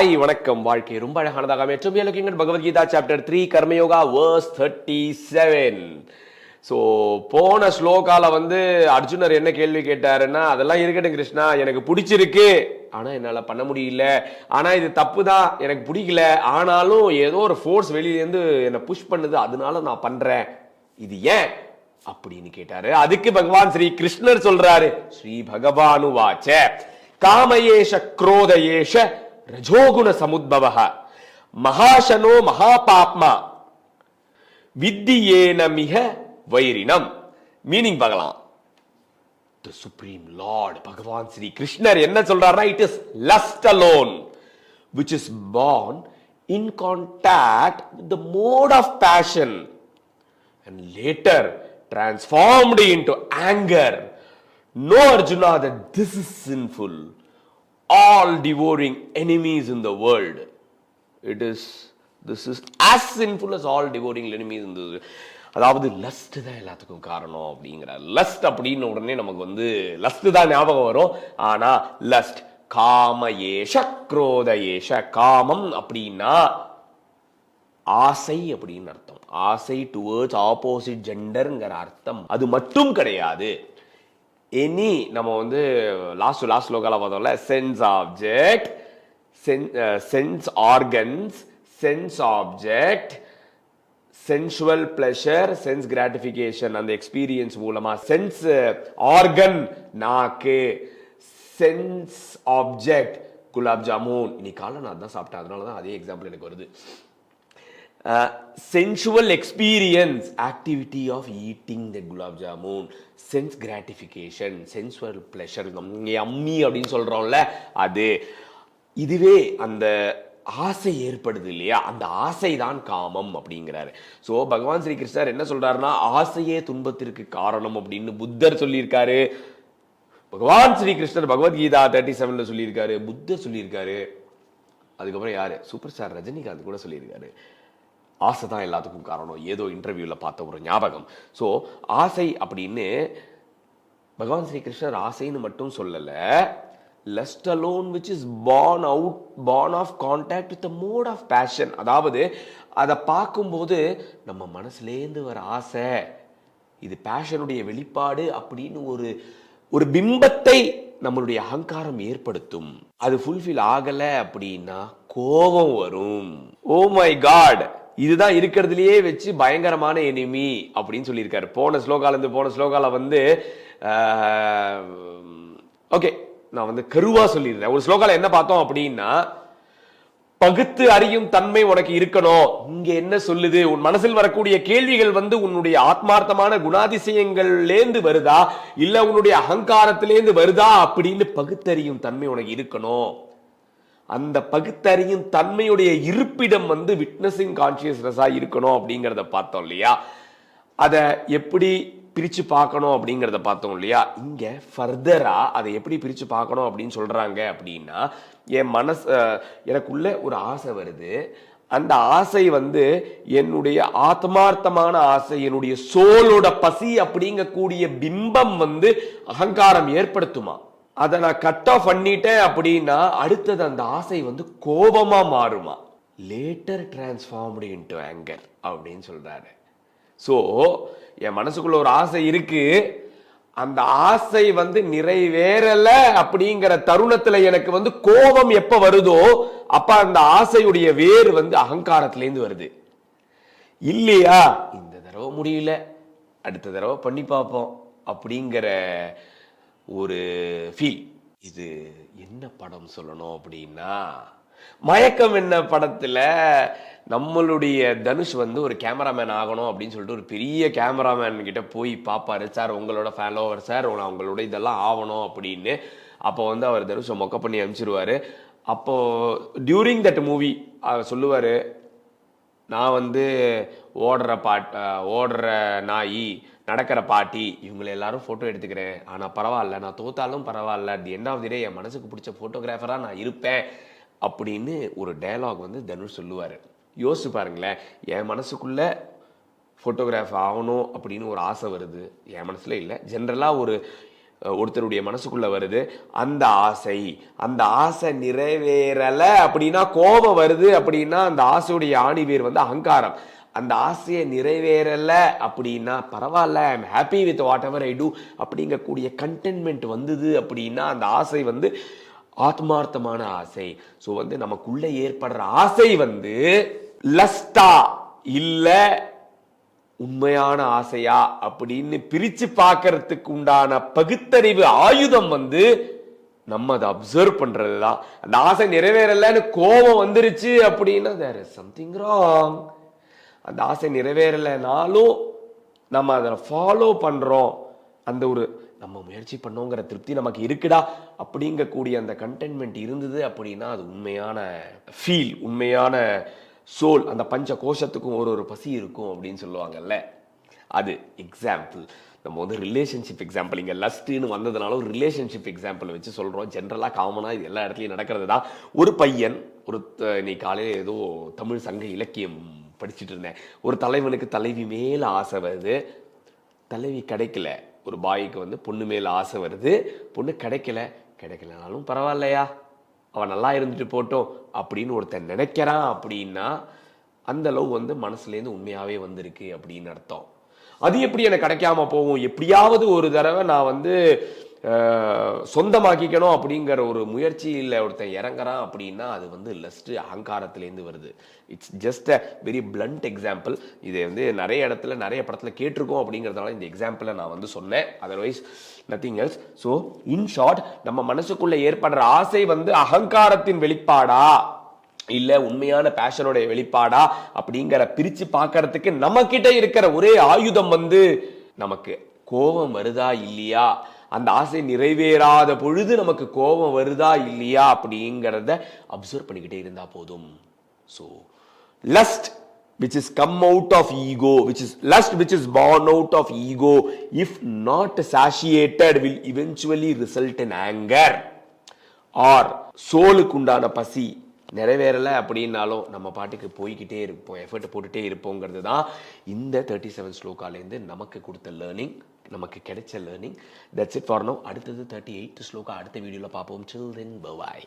Hi வணக்கம் வாழ்க்கை ரொம்ப அழகானதாக மற்றும் looking Bhagavad Gita chapter three Karmayoga verse thirty seven so போன ஸ்லோகால வந்து அர்ஜுனர் என்ன கேள்வி கேட்டாருன்னா அதெல்லாம் இருக்கட்டும் கிருஷ்ணா எனக்கு பிடிச்சிருக்கு. ஆனா என்னால பண்ண முடியல. ஆனா இது தப்பு தான் எனக்கு பிடிக்கல. ஆனாலும் ஏதோ ஒரு ஃபோர்ஸ் வெளியிலேருந்து என்னை புஷ் பண்ணுது. அதனால நான் பண்றேன். இது ஏன்? அப்படின்னு கேட்டாரு. அதுக்கு பகவான் ஸ்ரீ கிருஷ்ணர் சொல்றாரு. ஸ்ரீ பகவானு வாச்ச காமயேஷ குரோதயேஷ ரஜோகுண சமுদ্பவ மகாஷனோ மகாபாப்மா வித்தியேன மிக வைரினம் மீனிங் பார்க்கலாம் த சுப்ரீம் லார்ட் பகவான் ஸ்ரீ கிருஷ்ணர் என்ன சொல்றாருன்னா it is lust alone which is born in contact the mode of passion and later transformed into anger know Arjuna that this is sinful all devouring enemies in the world it is this is as sinful as all devouring enemies in அதாவது lust தான் எல்லாத்துக்கும் காரணம் அப்படிங்கிற lost அப்படின்னு உடனே நமக்கு வந்து lost தான் ஞாபகம் வரும். ஆனா லஸ்ட் காம ஏஷ குரோத ஏஷ காமம் அப்படின்னா ஆசை அப்படின்னு அர்த்தம். ஆசை டுவர்ட்ஸ் ஆப்போசிட் ஜெண்டர்ங்கிற அர்த்தம். அது மட்டும் கிடையாது. எனி நம்ம வந்து லாஸ்ட் லாஸ்ட் லோக்கால பார்த்தோம்ல sense object sense organs sense object sensual pleasure sense gratification அந்த எக்ஸ்பீரியன்ஸ் மூலமா சென்ஸ் ஆர்கன் நாக்கு சென்ஸ் ஆப்ஜெக்ட் குலாப் ஜாமுன். இன்னைக்கு காலைல நான் அதான் சாப்பிட்டேன். அதனால தான் அதே எக்ஸாம்பிள் எனக்கு வருது. Sensual experience activity of eating the gulab jamun sense gratification sensual pleasure அம்மி அப்படின்னு சொல்கிறோம்ல அது. இதுவே அந்த ஆசை ஏற்படுது இல்லையா? அந்த ஆசை தான் காமம் அப்படிங்கிறாரு. ஸோ பகவான் ஸ்ரீ கிருஷ்ணர் என்ன சொல்றாருன்னா ஆசையே துன்பத்திற்கு காரணம் அப்படின்னு புத்தர் சொல்லியிருக்காரு. பகவான் ஸ்ரீ கிருஷ்ணர் பகவத்கீதா தேர்ட்டி செவன்ல சொல்லியிருக்காரு. புத்தர் சொல்லியிருக்காரு. அதுக்கப்புறம் யாரு? சூப்பர் ஸ்டார் ரஜினிகாந்த் கூட சொல்லியிருக்காரு. ஆசை தான் எல்லாத்துக்கும் காரணம். ஏதோ இன்டர்வியூவில் பார்த்த ஒரு ஞாபகம். ஸோ ஆசை அப்படின்னு பகவான் ஸ்ரீ கிருஷ்ணர் ஆசைன்னு மட்டும் சொல்லலை. Lust alone which is born out born of contact with mode of passion அதாவது அதை பார்க்கும்போது நம்ம மனசுலேருந்து வர ஆசை இது பேஷனுடைய வெளிப்பாடு அப்படின்னு ஒரு ஒரு பிம்பத்தை நம்மளுடைய அகங்காரம் ஏற்படுத்தும். அது ஃபுல்ஃபில் ஆகலை அப்படின்னா கோபம் வரும். ஓ மை காட் இதுதான் இருக்கிறதுலயே வச்சு பயங்கரமான எனிமி அப்படின்னு சொல்லியிருக்காரு. போன ஸ்லோகால இருந்து போன ஸ்லோகால வந்து ஓகே நான் வந்து கருவா சொல்லியிருந்தேன் ஒரு ஸ்லோகால என்ன பார்த்தோம் அப்படின்னா பகுத்து அறியும் தன்மை உனக்கு இருக்கணும். இங்க என்ன சொல்லுது? உன் மனசில் வரக்கூடிய கேள்விகள் வந்து உன்னுடைய ஆத்மார்த்தமான குணாதிசயங்கள்லேருந்து வருதா? இல்ல உன்னுடைய அகங்காரத்திலேருந்து வருதா? அப்படின்னு பகுத்தறியும் தன்மை உனக்கு இருக்கணும். அந்த பகுத்தறியும் தன்மையுடைய இருப்பிடம் வந்து விட்னஸிங் கான்சியஸ்னஸா இருக்கணும் அப்படிங்கிறத பார்த்தோம் இல்லையா? அதை எப்படி பிரிச்சு பார்க்கணும் அப்படிங்கிறத பார்த்தோம் இல்லையா? இங்க ஃபர்தரா அதை எப்படி பிரிச்சு பார்க்கணும் அப்படின்னு சொல்றாங்க அப்படின்னா என் மனசு எனக்குள்ள ஒரு ஆசை வருது. அந்த ஆசை வந்து என்னுடைய ஆத்மார்த்தமான ஆசை என்னுடைய சோலோட பசி அப்படிங்கக்கூடிய பிம்பம் வந்து அகங்காரம் ஏற்படுத்துமா? அதை நான் கட் ஆஃப் பண்ணிட்டேன் அப்படின்னா அடுத்தது அந்த ஆசை வந்து கோபமா மாறுமா? லேட்டர் டிரான்ஸ்ஃபார்ம்டு இன்டு ஆங்கர் அப்படின்னு சொல்றாரு. ஸோ என் மனசுக்குள்ள ஒரு ஆசை இருக்கு. அந்த ஆசை வந்து நிறைவேறல அப்படிங்கிற தருணத்துல எனக்கு வந்து கோபம் எப்ப வருதோ அப்ப அந்த ஆசையுடைய வேர் வந்து அகங்காரத்திலேருந்து வருது. இல்லையா? இந்த தடவை முடியல. அடுத்த தடவை பண்ணி பார்ப்போம் அப்படிங்கிற ஒரு ஃபீல் இது என்ன படம் சொல்லணும் அப்படின்னா மயக்கம் என்ன படத்தில் நம்மளுடைய தனுஷ் வந்து ஒரு கேமராமேன் ஆகணும் அப்படின்னு சொல்லிட்டு ஒரு பெரிய கேமராமேன் கிட்ட போய் பார்ப்பாரு சார் உங்களோட ஃபாலோவர் சார் அவங்களோட இதெல்லாம் ஆகணும் அப்படின்னு. அப்போ வந்து அவர் தனுஷை மொக்க பண்ணி அனுப்பிச்சிருவாரு. அப்போ டியூரிங் தட் மூவி சொல்லுவார் நான் வந்து ஓடுற பாட் ஓடுற நாய் நடக்கிற பாட்டி இவங்களை எல்லாரும் ஃபோட்டோ எடுத்துக்கிறேன். ஆனால் பரவாயில்ல நான் தோத்தாலும் பரவாயில்ல. தி எண்ட் ஆஃப் தி டே என் மனசுக்கு பிடிச்ச ஃபோட்டோகிராஃபராக நான் இருப்பேன். அப்படின்னு ஒரு டயலாக் வந்து தனுஷ் சொல்லுவார். யோசிச்சு பாருங்களேன் என் மனசுக்குள்ளே ஃபோட்டோகிராஃப் ஆகணும் அப்படின்னு ஒரு ஆசை வருது. என் மனசில் இல்லை. ஜென்ரலாக ஒரு ஒருத்தருடைய மனசுக்குள்ள வருது அந்த ஆசை அந்த ஆசை நிறைவேறலை அப்படின்னா கோபம் வருது அப்படின்னா அந்த ஆசையுடைய ஆணிவேர் வந்து அகங்காரம். அந்த ஆசையை நிறைவேறலை அப்படின்னா பரவாயில்ல I'm happy with whatever I do அப்படிங்கக்கூடிய கண்டென்மெண்ட் வந்தது அப்படின்னா அந்த ஆசை வந்து ஆத்மார்த்தமான ஆசை. ஸோ வந்து நமக்குள்ளே ஏற்படுற ஆசை வந்து லஸ்டா இல்லை உண்மையான ஆசையா அப்படின்னு பிரிச்சு பார்க்கறதுக்கு உண்டான பகுத்தறிவு ஆயுதம் வந்து நம்ம அதை அப்சர்வ் பண்றதுதான். அந்த ஆசை நிறைவேறலன்னு கோபம் வந்துருச்சு அப்படின்னா தேர் இஸ் சம்திங் ராங் அந்த ஆசை நிறைவேறலைனாலும் நம்ம அதை ஃபாலோ பண்றோம். அந்த ஒரு நம்ம முயற்சி பண்ணோங்கிற திருப்தி நமக்கு இருக்குடா அப்படிங்கக்கூடிய அந்த கண்டென்ட்மெண்ட் இருந்தது அப்படின்னா அது உண்மையான ஃபீல் உண்மையான சோல் அந்த பஞ்ச கோஷத்துக்கும் ஒரு ஒரு பசி இருக்கும் அப்படின்னு சொல்லுவாங்கல்ல. அது எக்ஸாம்பிள் நம்ம வந்து ரிலேஷன்ஷிப் எக்ஸாம்பிள் இங்கே லஸ்ட்னு வந்ததுனால ஒரு ரிலேஷன்ஷிப் எக்ஸாம்பிள் வச்சு சொல்கிறோம் ஜென்ரலாக காமனாக இது எல்லா இடத்துலையும் நடக்கிறது தான் ஒரு பையன் ஒரு இன்னைக்கு காலையில் ஏதோ தமிழ் சங்க இலக்கியம் படிச்சிட்டு இருந்தேன். ஒரு தலைவனுக்கு தலைவி மேலே ஆசை வருது. தலைவி கிடைக்கல. ஒரு பாய்க்கு வந்து பொண்ணு மேலே ஆசை வருது. பொண்ணு கிடைக்கல. கிடைக்கலனாலும் பரவாயில்லையா? அவன் நல்லா இருந்துட்டு போட்டோம் அப்படின்னு ஒருத்தன் நினைக்கிறான் அப்படின்னா அந்த லவ் வந்து மனசுலேருந்து உண்மையாகவே வந்திருக்கு அப்படின்னு அர்த்தம். அது எப்படி எனக்கு கிடைக்காம போகும்? எப்படியாவது ஒரு தடவை நான் வந்து சொந்தமாக்கிக்கணும் அப்படிங்கிற ஒரு முயற்சியில் ஒருத்தன் இறங்குறான் அப்படின்னா அது வந்து லஸ்ட்டு அகங்காரத்துலேருந்து வருது. It's just a very blunt example இதை வந்து நிறைய இடத்துல நிறைய படத்தில் கேட்டிருக்கோம் அப்படிங்கிறதுனால இந்த எக்ஸாம்பிளை நான் வந்து சொன்னேன். Otherwise nothing else so in short நம்ம மனசுக்குள்ளே ஏற்படுற ஆசை வந்து அகங்காரத்தின் வெளிப்பாடா? இல்லை உண்மையான பேஷனுடைய வெளிப்பாடா? அப்படிங்கிற பிரித்து பார்க்கறதுக்கு நம்மக்கிட்ட இருக்கிற ஒரே ஆயுதம் வந்து நமக்கு கோபம் வருதா இல்லையா? அந்த ஆசை நிறைவேறாத பொழுது நமக்கு கோபம் வருதா இல்லையா அப்படிங்கிறத அப்சர்வ் பண்ணிக்கிட்டே இருந்தா போதும் so lust which is come out of ego which is lust which is born out of ego if not satiated will eventually result in anger or சோலுக்கு உண்டான பசி நிறைவேறலை அப்படின்னாலும் நம்ம பாட்டுக்கு போய்கிட்டே இருப்போம். எஃபர்ட் போட்டுகிட்டே இருப்போங்கிறது தான் இந்த தேர்ட்டி செவன் ஸ்லோக்காலேருந்து நமக்கு கொடுத்த லேர்னிங் நமக்கு கிடைச்ச learning that's it for now அடுத்தது தேர்ட்டி எயிட் ஸ்லோக்கா அடுத்த வீடியோவில் பார்ப்போம். சில் தென் பவாய்